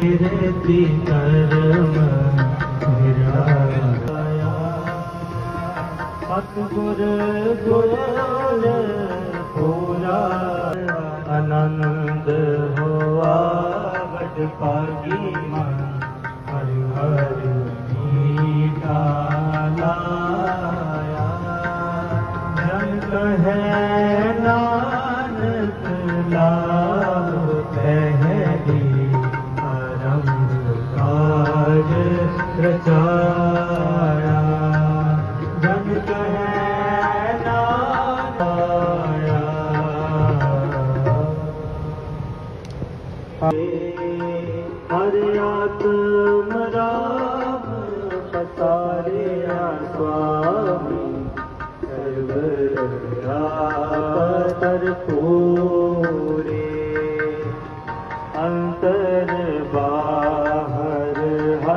ਕੀਰਤੀ ਕਰਮ ਵਿਰਾਇਆ ਸਤਿਗੁਰ ਗੁਰ ਪੂਰਾ ਆਨੰਦ ਹੋਆ ਵਡ ਪਾਗੀ ਮਨ ਹਰਿ ਹਰਿ ਮੀਠਾ ਲਾਇਆ ਜਨ ਕਹੈ ਨਾਨਕ ਰਚਾਇਆ ਜਨ ਕਹੈ ਨਾਨਕ ਆਇਆ ਹਰ ਆਤਮ ਰਾਮ ਪਸਾਰਿਆ ਸੁਆਮੀ ਸਰਵ ਰਾਪਤਰ ਪੂਰੇ